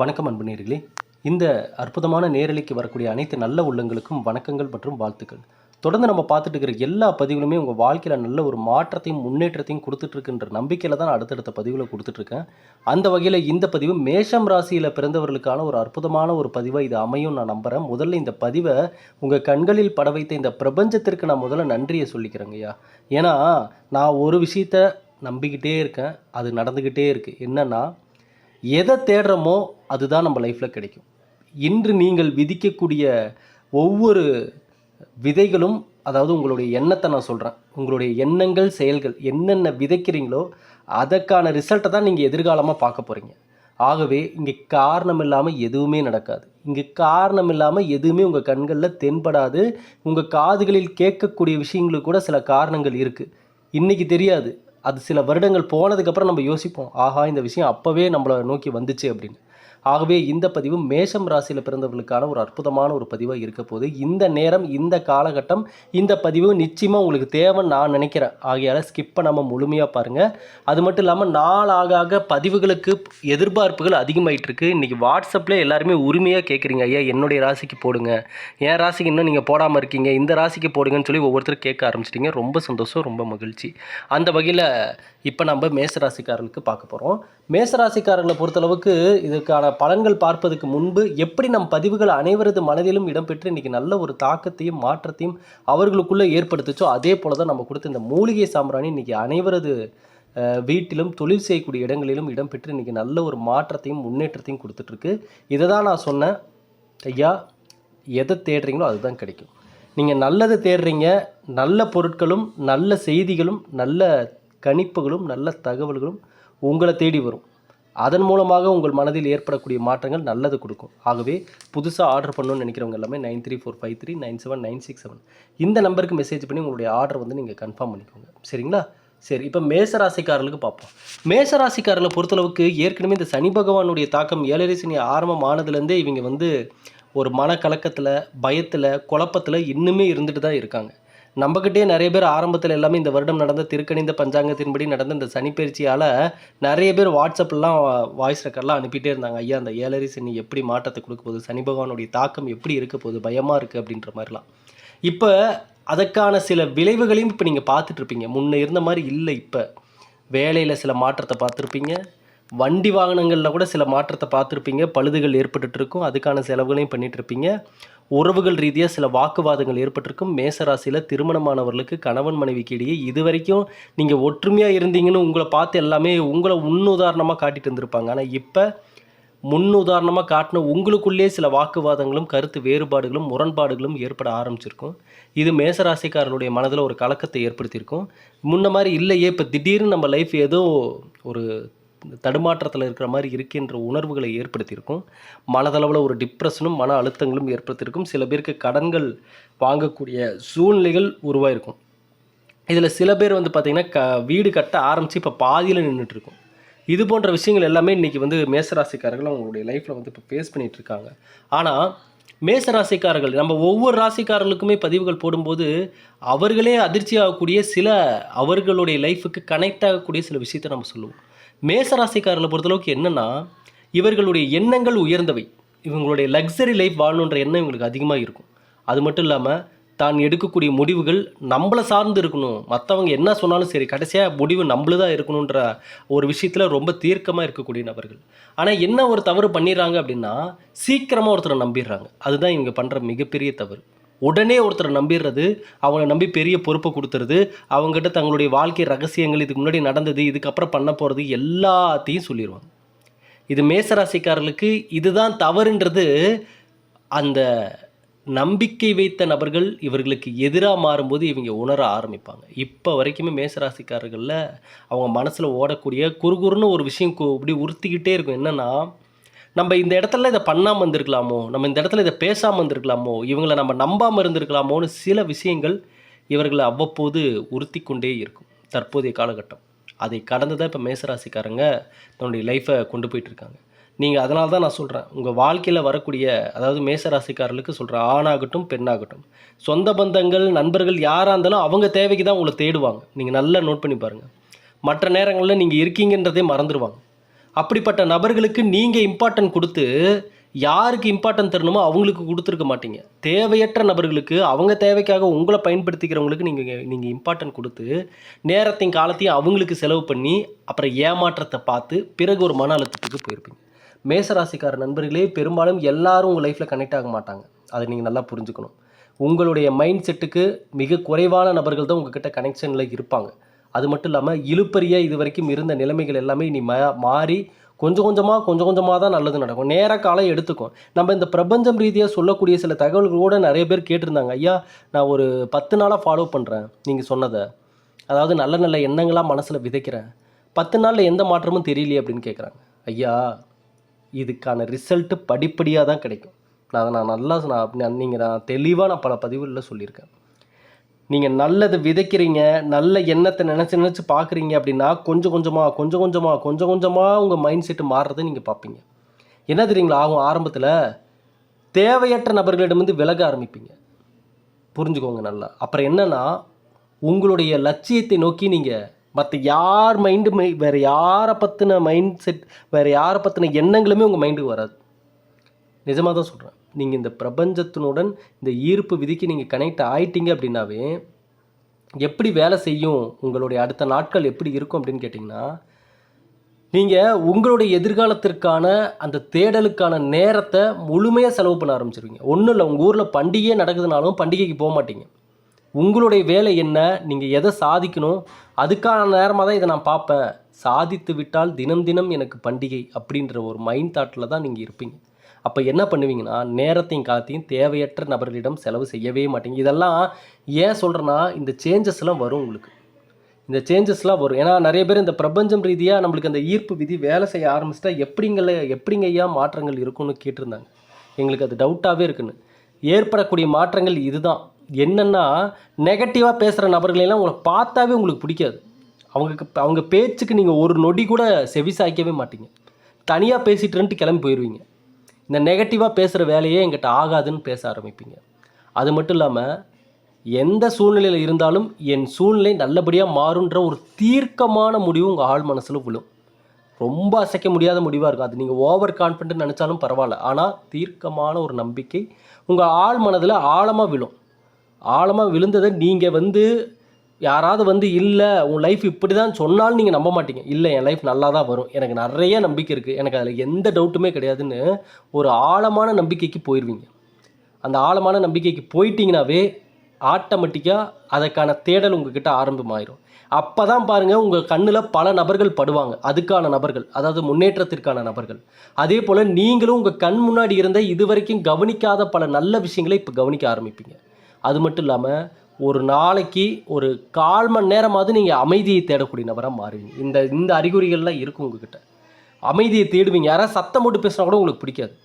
வணக்கம் அன்பு நேர்களே. இந்த அற்புதமான நேரலைக்கு வரக்கூடிய அனைத்து நல்ல உள்ளங்களுக்கும் வணக்கங்கள் மற்றும் வாழ்த்துக்கள். தொடர்ந்து நம்ம பார்த்துட்டு இருக்கிற எல்லா பதிவுகளுமே உங்கள் வாழ்க்கையில் நல்ல ஒரு மாற்றத்தையும் முன்னேற்றத்தையும் கொடுத்துட்ருக்குன்ற நம்பிக்கையில் தான் அடுத்தடுத்த பதிவில் கொடுத்துட்ருக்கேன் அந்த வகையில் இந்த பதிவு மேஷம் ராசியில் பிறந்தவர்களுக்கான ஒரு அற்புதமான ஒரு பதிவாக இது அமையும் நான் நம்புகிறேன் முதல்ல இந்த பதிவை உங்கள் கண்களில் பட வைத்த இந்த பிரபஞ்சத்திற்கு நான் முதல்ல நன்றியை சொல்லிக்கிறேங்க ஐயா. ஏன்னா நான் ஒரு விஷயத்த நம்பிக்கிட்டே இருக்கேன். அது நடந்துக்கிட்டே இருக்குது என்னென்னா எதை தேடுறோமோ அதுதான் நம்ம லைஃப்பில் கிடைக்கும். இன்று நீங்கள் விதிக்கக்கூடிய ஒவ்வொரு விதைகளும் அதாவது உங்களுடைய எண்ணத்தை நான் சொல்கிறேன் உங்களுடைய எண்ணங்கள் செயல்கள் என்னென்ன விதைக்கிறீங்களோ அதற்கான ரிசல்ட்டை தான் நீங்கள் எதிர்காலமாக பார்க்க போகிறீங்க ஆகவே இங்கே காரணம் இல்லாமல் எதுவுமே நடக்காது. இங்கே காரணம் இல்லாமல் எதுவுமே உங்கள் கண்களில் தென்படாது. உங்கள் காதுகளில் கேட்கக்கூடிய விஷயங்களுக்கு கூட சில காரணங்கள் இருக்குது இன்றைக்கி தெரியாது. அது சில வருடங்கள் போனதுக்கப்புறம் நம்ம யோசிப்போம் ஆஹா இந்த விஷயம் அப்போவே நம்மளை நோக்கி வந்துச்சு அப்படின்னு. ஆகவே இந்த பதிவு மேஷம் ராசியில் பிறந்தவர்களுக்கான ஒரு அற்புதமான ஒரு பதிவாக இருக்க போது இந்த நேரம் இந்த காலகட்டம் இந்த பதிவு நிச்சயமாக உங்களுக்கு தேவைன்னு நான் நினைக்கிறேன். ஆகையால் ஸ்கிப் பண்ணாமல் முழுமையாக பாருங்கள் அது மட்டும் இல்லாமல் நாளாக ஆக பதிவுகளுக்கு எதிர்பார்ப்புகள் அதிகமாகிட்டு இருக்கு இன்றைக்கி வாட்ஸ்அப்பில் எல்லாருமே உரிமையாக கேட்குறீங்க ஐயா என்னுடைய ராசிக்கு போடுங்க. என் ராசிக்கு இன்னும் நீங்கள் போடாமல் இருக்கீங்க. இந்த ராசிக்கு போடுங்கன்னு சொல்லி ஒவ்வொருத்தரும் கேட்க ஆரம்பிச்சிட்டிங்க. ரொம்ப சந்தோஷம் ரொம்ப மகிழ்ச்சி. அந்த வகையில் இப்போ நம்ம மேசராசிக்காரர்களுக்கு பார்க்க போகிறோம் மேசராசிக்காரர்களை பொறுத்தளவுக்கு இதுக்கான பலன்கள் பார்ப்பதுக்கு முன்பு எப்படி நம் பதிவுகள் அனைவரது மனதிலும் இடம்பெற்று இன்றைக்கி நல்ல ஒரு தாக்கத்தையும் மாற்றத்தையும் அவர்களுக்குள்ளே ஏற்படுத்துச்சோ அதே போல தான் நம்ம கொடுத்த இந்த மூலிகை சாம்பிராணி இன்றைக்கி அனைவரது வீட்டிலும் தொழில் செய்யக்கூடிய இடங்களிலும் இடம்பெற்று இன்றைக்கி நல்ல ஒரு மாற்றத்தையும் முன்னேற்றத்தையும் கொடுத்துட்ருக்கு. இதை தான் நான் சொன்னேன். ஐயா எதை தேடுறீங்களோ அதுதான் கிடைக்கும். நீங்கள் நல்லதை தேடுறீங்க. நல்ல பொருட்களும் நல்ல செய்திகளும் நல்ல கணிப்புகளும் நல்ல தகவல்களும் உங்களை தேடி வரும். அதன் மூலமாக உங்கள் மனதில் ஏற்படக்கூடிய மாற்றங்கள் நல்லது கொடுக்கும். ஆகவே புதுசாக ஆர்டர் பண்ணணும்னு நினைக்கிறவங்க எல்லாமே nine three four five three nine seven nine six seven இந்த நம்பருக்கு மெசேஜ் பண்ணி உங்களுடைய ஆர்டர் வந்து நீங்கள் கன்ஃபார்ம் பண்ணிக்கோங்க. சரிங்களா? சரி இப்போ மேசராசிக்காரர்களுக்கு பார்ப்போம். மேசராசிக்காரர்களை பொறுத்தளவுக்கு ஏற்கனவே இந்த சனி பகவானுடைய தாக்கம் ஏழரை சனி ஆரம்பம் ஆனதுலேருந்தே இவங்க வந்து ஒரு மனக்கலக்கத்தில் பயத்தில் குழப்பத்தில் இன்னுமே இருந்துட்டு தான் இருக்காங்க. நம்மக்கிட்டே நிறைய பேர் ஆரம்பத்தில் எல்லாமே இந்த வருடம் நடந்த திருக்கணிந்த பஞ்சாங்கத்தின்படி நடந்த இந்த சனிப்பயிற்சியால் நிறைய பேர் வாட்ஸ்அப்லாம் வாய்ஸ் ரெக்கார்ட்லாம் அனுப்பிட்டே இருந்தாங்க. ஐயா அந்த ஏழரை சனி எப்படி மாற்றத்தை கொடுக்க போகுது? சனி பகவானுடைய தாக்கம் எப்படி இருக்க போகுது? பயமாக இருக்குது அப்படின்ற மாதிரிலாம். இப்போ அதற்கான சில விளைவுகளையும் இப்போ நீங்கள் பார்த்துட்ருப்பீங்க முன்னே இருந்த மாதிரி இல்லை இப்போ. வேலையில் சில மாற்றத்தை பார்த்துருப்பீங்க. வண்டி வாகனங்களில் கூட சில மாற்றத்தை பார்த்துருப்பீங்க. பழுதுகள் ஏற்பட்டுட்டு இருக்கும் அதுக்கான செலவுகளையும் பண்ணிகிட்ருப்பீங்க இருப்பீங்க உறவுகள் ரீதியாக சில வாக்குவாதங்கள் ஏற்பட்டிருக்கும். மேசராசியில் திருமணமானவர்களுக்கு கணவன் மனைவிக்கு இடையே இது வரைக்கும் நீங்கள் ஒற்றுமையாக இருந்தீங்கன்னு உங்களை பார்த்து எல்லாமே உங்களை முன்னுதாரணமாக காட்டிட்டு இருந்திருப்பாங்க. ஆனால் இப்போ முன்னுதாரணமாக காட்டின உங்களுக்குள்ளே சில வாக்குவாதங்களும் கருத்து வேறுபாடுகளும் முரண்பாடுகளும் ஏற்பட ஆரம்பிச்சிருக்கும். இது மேசராசிக்காரனுடைய மனதில் ஒரு கலக்கத்தை ஏற்படுத்தியிருக்கும். முன்ன மாதிரி இல்லையே. இப்போ திடீர்னு நம்ம லைஃப் ஏதோ ஒரு தடுமாற்றத்தில் இருக்கிற மாதிரி இருக்கின்ற உணர்வுகளை ஏற்படுத்தியிருக்கும். மனதளவில் ஒரு டிப்ரெஷனும் மன அழுத்தங்களும் ஏற்படுத்தியிருக்கும். சில பேருக்கு கடன்கள் வாங்கக்கூடிய சூழ்நிலைகள் உருவாயிருக்கும். இதில் சில பேர் வந்து பார்த்திங்கன்னா க வீடு கட்ட ஆரம்பித்து இப்போ பாதியில் நின்றுட்டு இருக்கும் இது போன்ற விஷயங்கள் எல்லாமே இன்றைக்கி வந்து மேசராசிக்காரர்கள் அவங்களுடைய லைஃப்பில் வந்து இப்போ ஃபேஸ் பண்ணிகிட்டு இருக்காங்க ஆனால் மேசராசிக்காரர்கள் நம்ம ஒவ்வொரு ராசிக்காரர்களுக்குமே பதிவுகள் போடும்போது அவர்களே அதிர்ச்சி ஆகக்கூடிய சில அவர்களுடைய லைஃபுக்கு கனெக்ட் ஆகக்கூடிய சில விஷயத்தை நம்ம சொல்லுவோம். மேசராசிக்காரர்களை பொறுத்தளவுக்கு என்னென்னா இவர்களுடைய எண்ணங்கள் உயர்ந்தவை. இவங்களுடைய லக்ஸரி லைஃப் வாழணுன்ற எண்ணம் இவங்களுக்கு அதிகமாக இருக்கும். அது மட்டும் இல்லாமல் தான் எடுக்கக்கூடிய முடிவுகள் நம்மளை சார்ந்து இருக்கணும். மற்றவங்க என்ன சொன்னாலும் சரி கடைசியாக முடிவு நம்மளுதான் இருக்கணுன்ற ஒரு விஷயத்தில் ரொம்ப தீர்க்கமாக இருக்கக்கூடிய நபர்கள். ஆனால் என்ன ஒரு தவறு பண்ணிடுறாங்க அப்படின்னா சீக்கிரமாக ஒருத்தரை நம்பிடுறாங்க. அதுதான் இவங்க பண்ணுற மிகப்பெரிய தவறு. உடனே ஒருத்தரை நம்பிடுறது அவங்கள நம்பி பெரிய பொறுப்பை கொடுத்துறது அவங்ககிட்ட தங்களுடைய வாழ்க்கை ரகசியங்கள் இதுக்கு முன்னாடி நடந்தது இதுக்கப்புறம் பண்ண போகிறது எல்லாத்தையும் சொல்லிடுவாங்க. இது மேசராசிக்காரர்களுக்கு இதுதான் தவறுன்றது. அந்த நம்பிக்கை வைத்த நபர்கள் இவர்களுக்கு எதிராக மாறும்போது இவங்க உணர ஆரம்பிப்பாங்க. இப்போ வரைக்குமே மேசராசிக்காரர்களில் அவங்க மனசில் ஓடக்கூடிய குறுகுறுன்னு ஒரு விஷயம் கு- இப்படி உறுத்திக்கிட்டே இருக்கும். என்னென்னா நம்ம இந்த இடத்துல இதை பண்ணாமல் இருந்திருக்கலாமோ? நம்ம இந்த இடத்துல இதை பேசாமல் இருந்திருக்கலாமோ? இவங்களை நம்ம நம்பாமல் இருந்திருக்கலாமோன்னு சில விஷயங்கள் இவர்களை அவ்வப்போது உறுத்தி கொண்டே இருக்கும். தற்போதைய காலகட்டம். அதை கடந்து தான் இப்போ மேசராசிக்காரங்க தன்னுடைய லைஃப்பை கொண்டு போயிட்டுருக்காங்க நீங்கள் அதனால தான் நான் சொல்கிறேன் உங்கள் வாழ்க்கையில் வரக்கூடிய அதாவது மேசராசிக்காரர்களுக்கு சொல்கிறேன் ஆணாகட்டும் பெண்ணாகட்டும் சொந்த பந்தங்கள் நண்பர்கள் யாராக இருந்தாலும் அவங்க தேவைக்கு தான் உங்களை தேடுவாங்க. நீங்கள் நல்லா நோட் பண்ணி பாருங்கள் மற்ற நேரங்களில் நீங்கள் இருக்கீங்கன்றதே மறந்துடுவாங்க அப்படிப்பட்ட நபர்களுக்கு நீங்கள் இம்பார்ட்டன்ட் கொடுத்து யாருக்கு இம்பார்ட்டன்ட் தரணுமோ அவங்களுக்கு கொடுத்துருக்க மாட்டீங்க. தேவையற்ற நபர்களுக்கு அவங்க தேவைக்காக உங்களை பயன்படுத்திக்கிறவங்களுக்கு நீங்கள் நீங்கள் இம்பார்ட்டன்ட் கொடுத்து நேரத்தையும் காலத்தையும் அவங்களுக்கு செலவு பண்ணி அப்புறம் ஏமாற்றத்தை பார்த்து பிறகு ஒரு மன அழுத்தத்துக்கு போயிருப்பீங்க. மேசராசிக்கார நண்பர்களே பெரும்பாலும் எல்லாரும் உங்கள் லைஃப்பில் கனெக்ட் ஆக மாட்டாங்க. அதை நீங்கள் நல்லா புரிஞ்சுக்கணும். உங்களுடைய மைண்ட் செட்டுக்கு மிக குறைவான நபர்கள் தான் உங்ககிட்ட கனெக்ஷனில் இருப்பாங்க. அது மட்டும் இல்லாமல் இழுப்பறிய இது வரைக்கும் இருந்த நிலைமைகள் எல்லாமே இனி மா மாறி கொஞ்சம் கொஞ்சமாக கொஞ்சம் கொஞ்சமாக தான் நல்லது நடக்கும். நேர காலம் எடுத்துக்கும். நம்ம இந்த பிரபஞ்சம் ரீதியாக சொல்லக்கூடிய சில தகவல்கள் கூட நிறைய பேர் கேட்டிருந்தாங்க. ஐயா நான் ஒரு பத்து நாளாக ஃபாலோ பண்ணுறேன் நீங்கள் சொன்னதை. அதாவது நல்ல நல்ல எண்ணங்களாக மனசில் விதைக்கிறேன். பத்து நாளில் எந்த மாற்றமும் தெரியலையே அப்படின்னு கேட்குறாங்க. ஐயா இதுக்கான ரிசல்ட்டு படிப்படியாக தான் கிடைக்கும். நான் அதை நான் நல்லா நான் நீங்கள் நான் தெளிவாக நான் பல பதிவுகளில் சொல்லியிருக்கேன். நீங்கள் நல்லது விதைக்கிறீங்க நல்ல எண்ணத்தை நினச்சி நினச்சி பார்க்குறீங்க அப்படின்னா கொஞ்சம் கொஞ்சமாக கொஞ்சம் கொஞ்சமாக கொஞ்சம் கொஞ்சமாக உங்கள் மைண்ட் செட்டு மாறுறதை நீங்கள் பார்ப்பீங்க. என்ன தெரியுங்களா? ஆகும் ஆரம்பத்தில் தேவையற்ற நபர்களிடமிருந்து விலக ஆரம்பிப்பீங்க. புரிஞ்சுக்கோங்க நல்லா. அப்புறம் என்னன்னா உங்களுடைய லட்சியத்தை நோக்கி நீங்கள் மற்ற யார் மைண்டு மை வேறு யாரை பற்றின மைண்ட் செட் வேறு யாரை பற்றின எண்ணங்களுமே உங்கள் மைண்டுக்கு வராது. நிஜமாக தான் சொல்கிறேன் நீங்கள் இந்த பிரபஞ்சத்தினுடன் இந்த ஈர்ப்பு விதிக்கு நீங்கள் கனெக்ட் ஆயிட்டீங்க அப்படின்னாவே எப்படி வேலை செய்யும் உங்களுடைய அடுத்த நாட்கள் எப்படி இருக்கும் அப்படின்னு கேட்டிங்கன்னா நீங்கள் உங்களுடைய எதிர்காலத்திற்கான அந்த தேடலுக்கான நேரத்தை முழுமையாக செலவு பண்ண ஆரம்பிச்சிருவீங்க. ஒன்றும் இல்லை உங்கள் ஊரில் பண்டிகையே நடக்குதுனாலும் பண்டிகைக்கு போக மாட்டீங்க. உங்களுடைய வேலை என்ன நீங்கள் எதை சாதிக்கணும் அதுக்கான நேரமாக தான் இதை நான் பார்ப்பேன். சாதித்து விட்டால் தினம் தினம் எனக்கு பண்டிகை அப்படின்ற ஒரு மைண்ட் தாட்டில் தான் நீங்கள் இருப்பீங்க. அப்போ என்ன பண்ணுவீங்கன்னா நேரத்தையும் காலத்தையும் தேவையற்ற நபர்களிடம் செலவு செய்யவே மாட்டீங்க. இதெல்லாம் ஏன் சொல்கிறேன்னா இந்த சேஞ்சஸ்லாம் வரும் உங்களுக்கு. இந்த சேஞ்சஸ்லாம் வரும். ஏன்னா நிறைய பேர் இந்த பிரபஞ்சம் ரீதியாக நம்மளுக்கு அந்த ஈர்ப்பு விதி வேலை செய்ய ஆரம்பிச்சிட்டா எப்படிங்கள எப்படிங்க ஐயா மாற்றங்கள் இருக்கும்னு கேட்டிருந்தாங்க. எங்களுக்கு அது டவுட்டாகவே இருக்குன்னு. ஏற்படக்கூடிய மாற்றங்கள் இதுதான். என்னென்னா நெகட்டிவாக பேசுகிற நபர்களெல்லாம் உங்களை பார்த்தாவே உங்களுக்கு பிடிக்காது. அவங்க அவங்க பேச்சுக்கு நீங்கள் ஒரு நொடி கூட செவிசாய்க்கவே மாட்டீங்க. தனியாக பேசிட்டுன்ட்டு கிளம்பி போயிடுவீங்க இந்த நெகட்டிவாக பேசுகிற வேலையே எங்கிட்ட ஆகாதுன்னு பேச ஆரம்பிப்பீங்க. அது மட்டும் இல்லாமல் எந்த சூழ்நிலையில் இருந்தாலும் என் சூழ்நிலை நல்லபடியாக மாறுன்ற ஒரு தீர்க்கமான முடிவு உங்கள் ஆள் மனசில் விழும். ரொம்ப அசைக்க முடியாத முடிவாக இருக்கும். அது நீங்கள் ஓவர் கான்ஃபிடென்ட் நினச்சாலும் பரவாயில்ல. ஆனால் தீர்க்கமான ஒரு நம்பிக்கை உங்கள் ஆள் மனதில் ஆழமாக விழும். ஆழமாக விழுந்ததை நீங்கள் வந்து யாராவது வந்து இல்லை உன் லைஃப் இப்படி தான் சொன்னாலும் நீங்கள் நம்ப மாட்டீங்க. இல்லை என் லைஃப் நல்லா தான் வரும். எனக்கு நிறைய நம்பிக்கை இருக்குது எனக்கு அதில் எந்த டவுட்டுமே கிடையாதுன்னு ஒரு ஆழமான நம்பிக்கைக்கு போயிடுவீங்க அந்த ஆழமான நம்பிக்கைக்கு போயிட்டீங்கனாவே ஆட்டோமேட்டிக்காக அதற்கான தேடல் உங்ககிட்ட ஆரம்பமாயிரும். அப்போ தான் பாருங்கள் உங்கள் கண்ணில் பல நபர்கள் படுவாங்க. அதுக்கான நபர்கள் அதாவது முன்னேற்றத்திற்கான நபர்கள். அதே போல் நீங்களும் உங்கள் கண் முன்னாடி இருந்த இது வரைக்கும் கவனிக்காத பல நல்ல விஷயங்களை இப்போ கவனிக்க ஆரம்பிப்பீங்க. அது மட்டும் இல்லாமல் ஒரு நாளைக்கு ஒரு கால் மணி நேரமாவது நீங்கள் அமைதியை தேடக்கூடிய நபராக மாறுவீங்க. இந்த இந்த அறிகுறிகள்லாம் இருக்கும் உங்ககிட்ட. அமைதியை தேடுவீங்க. யாராவது சத்தம் போட்டு பேசினா கூட உங்களுக்கு பிடிக்காது.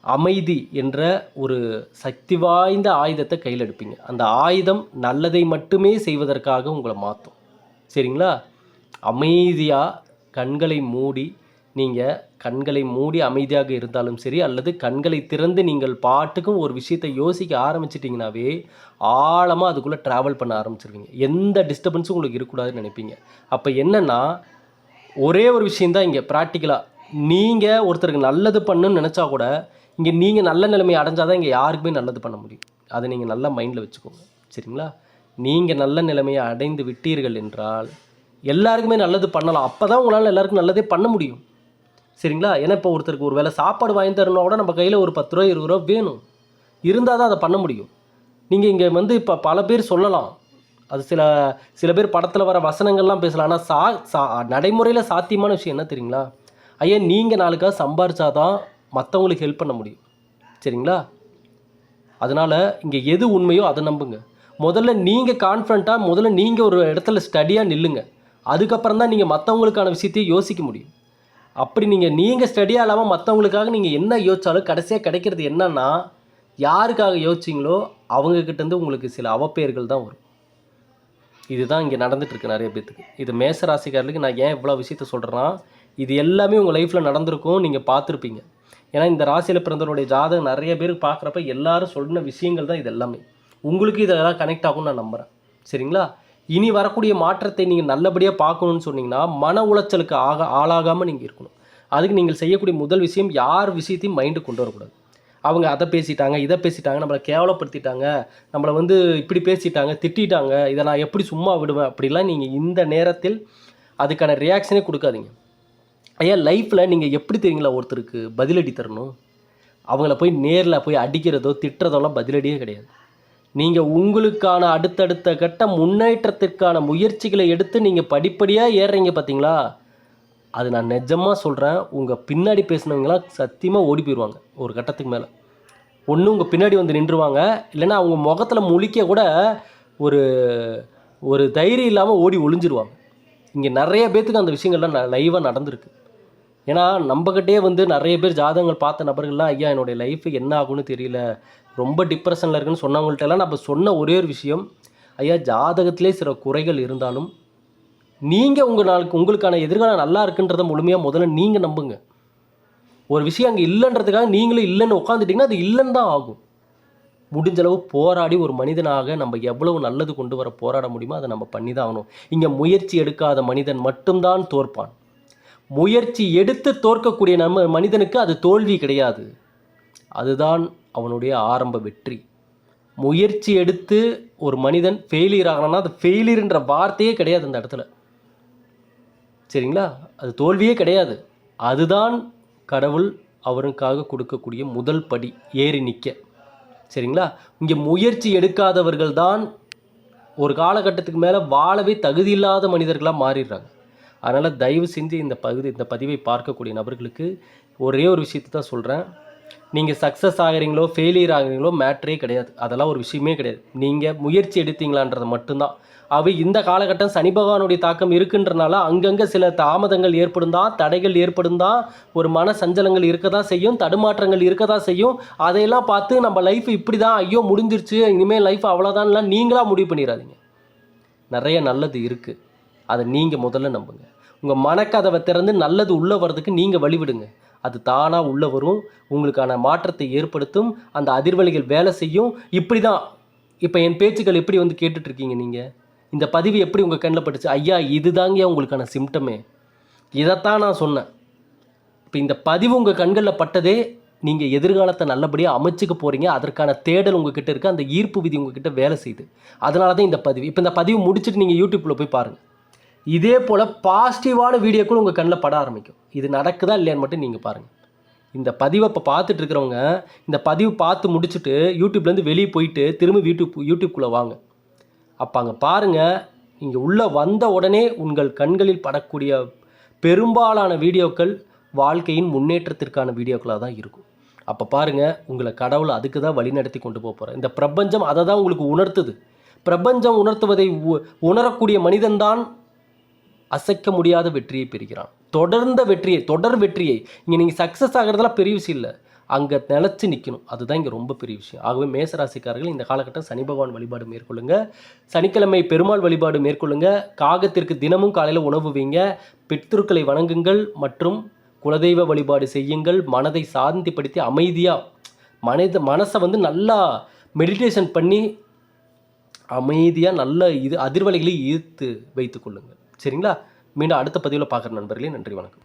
அமைதி என்ற ஒரு சக்தி வாய்ந்த ஆயுதத்தை கையில் எடுப்பீங்க. அந்த ஆயுதம் நல்லதை மட்டுமே செய்வதற்காக உங்களை மாற்றும் சரிங்களா? அமைதியாக கண்களை மூடி நீங்கள் கண்களை மூடி அமைதியாக இருந்தாலும் சரி அல்லது கண்களை திறந்து நீங்கள் பாட்டுக்கும் ஒரு விஷயத்தை யோசிக்க ஆரம்பிச்சிட்டிங்கனாவே ஆழமாக அதுக்குள்ளே ட்ராவல் பண்ண ஆரம்பிச்சிருவீங்க. எந்த டிஸ்டர்பன்ஸும் உங்களுக்கு இருக்கக்கூடாதுன்னு நினைப்பீங்க. அப்போ என்னென்னா ஒரே ஒரு விஷயந்தான் இங்கே ப்ராக்டிக்கலாக நீங்கள் ஒருத்தருக்கு நல்லது பண்ணுன்னு நினச்சா கூட இங்கே நீங்கள் நல்ல நிலைமை அடைஞ்சால் தான் இங்கே யாருக்குமே நல்லது பண்ண முடியும். அதை நீங்கள் நல்லா மைண்டில் வச்சுக்கோங்க. சரிங்களா? நீங்கள் நல்ல நிலைமையை அடைந்து விட்டீர்கள் என்றால் எல்லாருக்குமே நல்லது பண்ணலாம். அப்போ தான் உங்களால் எல்லாருக்கும் நல்லதே பண்ண முடியும். சரிங்களா? ஏன்னா இப்போ ஒருத்தருக்கு ஒரு வேளை சாப்பாடு வாங்கி தரணும்னா கூட நம்ம கையில் ஒரு பத்து ரூபா இருபது ரூபா வேணும். இருந்தால் தான் அதை பண்ண முடியும். நீங்கள் இங்கே வந்து இப்போ பல பேர் சொல்லலாம். அது சில சில பேர் படத்தில் வர வசனங்கள்லாம் பேசலாம். ஆனால் சா சா நடைமுறையில் சாத்தியமான விஷயம் என்ன தெரியுங்களா? ஐயா நீங்கள் நாளுக்காக சம்பாரிச்சாதான் மற்றவங்களுக்கு ஹெல்ப் பண்ண முடியும். சரிங்களா? அதனால் இங்கே எது உண்மையோ அதை நம்புங்க. முதல்ல நீங்கள் கான்ஃபிடண்ட்டாக முதல்ல நீங்கள் ஒரு இடத்துல ஸ்டடியாக நில்லுங்க. அதுக்கப்புறம் தான் நீங்கள் மற்றவங்களுக்கான விஷயத்தையும் யோசிக்க முடியும். அப்படி நீங்கள் நீங்கள் ஸ்டடியாக இல்லாமல் மற்றவங்களுக்காக நீங்கள் என்ன யோசிச்சாலும் கடைசியாக கிடைக்கிறது என்னன்னா யாருக்காக யோசிச்சிங்களோ அவங்கக்கிட்டேருந்து உங்களுக்கு சில அவப்பெயர்கள் தான் வரும். இதுதான் இங்கே நடந்துகிட்ருக்கு நிறைய பேத்துக்கு. இது மேச ராசிக்காரர்களுக்கு நான் ஏன் இவ்வளோ விஷயத்த சொல்கிறேன்னா இது எல்லாமே உங்கள் லைஃப்பில் நடந்திருக்கும் நீங்கள் பார்த்துருப்பீங்க. ஏன்னா இந்த ராசியில் பிறந்தவருடைய ஜாதகம் நிறைய பேர் பார்க்குறப்ப எல்லாரும் சொன்ன விஷயங்கள் தான் இது எல்லாமே. உங்களுக்கு இதெல்லாம் கனெக்ட் ஆகும்னு நான் நம்புகிறேன் சரிங்களா? இனி வரக்கூடிய மாற்றத்தை நீங்கள் நல்லபடியாக பார்க்கணுன்னு சொன்னீங்கன்னா மன உளைச்சலுக்கு ஆக ஆளாகாமல் நீங்கள் இருக்கணும். அதுக்கு நீங்கள் செய்யக்கூடிய முதல் விஷயம் யார் விஷயத்தையும் மைண்டு கொண்டு வரக்கூடாது. அவங்க அதை பேசிட்டாங்க இதை பேசிட்டாங்க நம்மளை கேவலப்படுத்திட்டாங்க நம்மளை வந்து இப்படி பேசிட்டாங்க திட்டாங்க இதை நான் எப்படி சும்மா விடுவேன் அப்படிலாம் நீங்கள் இந்த நேரத்தில் அதுக்கான ரியாக்ஷனே கொடுக்காதீங்க. ஐயா லைஃப்பில் நீங்கள் எப்படி தெரியுங்களா ஒருத்தருக்கு பதிலடி தரணும்? அவங்கள போய் நேரில் போய் அடிக்கிறதோ திட்டுறதோலாம் பதிலடியே கிடையாது. நீங்கள் உங்களுக்கான அடுத்தடுத்த கட்ட முன்னேற்றத்திற்கான முயற்சிகளை எடுத்து நீங்கள் படிப்படியாக ஏறுறீங்க பார்த்தீங்களா அது நான் நிஜமாக சொல்கிறேன் உங்கள் பின்னாடி பேசினவங்களாம் சத்தியமாக ஓடி போயிடுவாங்க ஒரு கட்டத்துக்கு மேலே. ஒன்று உங்கள் பின்னாடி வந்து நின்றுவாங்க. இல்லைன்னா அவங்க முகத்தில் முழிக்க கூட ஒரு ஒரு தைரியம் இல்லாமல் ஓடி ஒளிஞ்சிருவாங்க. இங்கே நிறைய பேர்த்துக்கு அந்த விஷயங்கள்லாம் லைவாக நடந்திருக்கு. ஏன்னா நம்மக்கிட்டே வந்து நிறைய பேர் ஜாதகங்கள் பார்த்த நபர்கள்லாம் ஐயா என்னுடைய லைஃப் என்ன ஆகும்னு தெரியல. ரொம்ப டிப்ரெஷனில் இருக்குன்னு சொன்னவங்கள்ட்டலாம் நம்ம சொன்ன ஒரே ஒரு விஷயம் ஐயா ஜாதகத்திலே சில குறைகள் இருந்தாலும் நீங்கள் உங்கள் நாளுக்கு உங்களுக்கான எதிர்காலம் நல்லா இருக்குன்றதை முழுமையாக முதல்ல நீங்கள் நம்புங்க. ஒரு விஷயம் அங்கே இல்லைன்றதுக்காக நீங்களும் இல்லைன்னு உட்காந்துட்டிங்கன்னா அது இல்லைன்னு தான் ஆகும். முடிஞ்ச அளவு போராடி ஒரு மனிதனாக நம்ம எவ்வளவு நல்லது கொண்டு வர போராட முடியுமோ அதை நம்ம பண்ணி தான் ஆகணும். இங்கே முயற்சி எடுக்காத மனிதன் மட்டும்தான் தோற்பான். முயற்சி எடுத்து தோற்கக்கூடிய நம்ம மனிதனுக்கு அது தோல்வி கிடையாது. அதுதான் அவனுடைய ஆரம்ப வெற்றி. முயற்சி எடுத்து ஒரு மனிதன் ஃபெயிலியர் ஆகணும்னா அது ஃபெயிலியர்ன்ற வார்த்தையே கிடையாது அந்த இடத்துல. சரிங்களா? அது தோல்வியே கிடையாது. அதுதான் கடவுள் அவருக்காக கொடுக்கக்கூடிய முதல் படி ஏறி நிற்க சரிங்களா? இங்கே முயற்சி எடுக்காதவர்கள் தான் ஒரு காலகட்டத்துக்கு மேலே வாழவே தகுதி இல்லாத மனிதர்களாக மாறிடுறாங்க. அதனால் தயவு செஞ்சு இந்த பகுதி இந்த பதிவை பார்க்கக்கூடிய நபர்களுக்கு ஒரே ஒரு விஷயத்தை தான் சொல்கிறேன் நீங்கள் சக்ஸஸ் ஆகிறீங்களோ ஃபெயிலியர் ஆகிறீங்களோ மேட்ரே கிடையாது. அதெல்லாம் ஒரு விஷயமே கிடையாது. நீங்கள் முயற்சி எடுத்தீங்களான்றது மட்டும்தான். அவை இந்த காலகட்டம் சனி பகவானுடைய தாக்கம் இருக்குன்றனால அங்கங்கே சில தாமதங்கள் ஏற்படும் தான் தடைகள் ஏற்படும் தான் ஒரு மன சஞ்சலங்கள் இருக்க தான் செய்யும் தடுமாற்றங்கள் இருக்க தான் செய்யும். அதையெல்லாம் பார்த்து நம்ம லைஃப் இப்படி தான் ஐயோ முடிஞ்சிருச்சு இனிமேல் லைஃப் அவ்வளோதான்லாம் நீங்களாக முடிவு பண்ணிடாதீங்க. நிறைய நல்லது இருக்குது அதை நீங்கள் முதல்ல நம்புங்க. உங்கள் மனக்கதவை திறந்து நல்லது உள்ளே வர்றதுக்கு நீங்கள் வழிவிடுங்க. அது தானாக உள்ளே வரும் உங்களுக்கான மாற்றத்தை ஏற்படுத்தும் அந்த அதிர்வலைகள் வேலை செய்யும். இப்படி தான் இப்போ என் பேச்சுக்கள் எப்படி வந்து கேட்டுட்ருக்கீங்க நீங்கள் இந்த பதிவு எப்படி உங்கள் கண்ணில் பட்டுச்சு? ஐயா இதுதாங்க உங்களுக்கான சிம்டமே இதைத்தான் நான் சொன்னேன். இப்போ இந்த பதிவு உங்கள் கண்களில் பட்டதே நீங்கள் எதிர்காலத்தை நல்லபடியாக அமைச்சுக்க போகிறீங்க அதற்கான தேடல் உங்ககிட்ட இருக்குது அந்த ஈர்ப்பு விதி உங்ககிட்ட வேலை செய்யுது அதனால தான் இந்த பதிவு. இப்போ இந்த பதிவு முடிச்சுட்டு நீங்கள் யூடியூப்பில் போய் பாருங்கள் இதே போல் பாசிட்டிவான வீடியோக்கள் உங்கள் கண்ணில் பட ஆரம்பிக்கும். இது நடக்குதா இல்லையான்னு மட்டும் நீங்கள் பாருங்கள் இந்த பதிவை இப்போ பார்த்துட்டு இருக்கிறவங்க இந்த பதிவு பார்த்து முடிச்சுட்டு யூடியூப்லேருந்து வெளியே போயிட்டு திரும்ப யூடியூப் யூடியூப்குள்ளே வாங்க. அப்போ அங்கே பாருங்கள் இங்கே உள்ளே வந்த உடனே உங்கள் கண்களில் படக்கூடிய பெரும்பாலான வீடியோக்கள் வாழ்க்கையின் முன்னேற்றத்திற்கான வீடியோக்களாக தான் இருக்கும். அப்போ பாருங்கள் உங்களை கடவுள் அதுக்கு தான் வழிநடத்தி கொண்டு போக போகிறேன் இந்த பிரபஞ்சம் அதை தான் உங்களுக்கு உணர்த்துது. பிரபஞ்சம் உணர்த்துவதை உ- உணரக்கூடிய மனிதன்தான் அசைக்க முடியாத வெற்றியை பெறுகிறான். தொடர்ந்த வெற்றியை தொடர் வெற்றியை. இங்கே நீங்கள் சக்ஸஸ் ஆகிறதுலாம் பெரிய விஷயம் இல்லை. அங்கே நிலச்சி நிற்கணும் அதுதான் இங்கே ரொம்ப பெரிய விஷயம். ஆகவே மேசராசிக்காரர்கள் இந்த காலகட்டம் சனி பகவான் வழிபாடு மேற்கொள்ளுங்க. சனிக்கிழமை பெருமாள் வழிபாடு மேற்கொள்ளுங்க. காகத்திற்கு தினமும் காலையில் உணவு வைங்க. பித்ருக்களை வணங்குங்கள் மற்றும் குலதெய்வ வழிபாடு செய்யுங்கள். மனதை சாந்திப்படுத்தி அமைதியாக மனித மனசை வந்து நல்லா மெடிடேஷன் பண்ணி அமைதியாக நல்ல இது அதிர்வலைகளை ஈர்த்து வைத்துக்கொள்ளுங்கள் சரிங்களா? மீண்டும் அடுத்த பதிவில் பார்க்குற நண்பர்களே நன்றி வணக்கம்.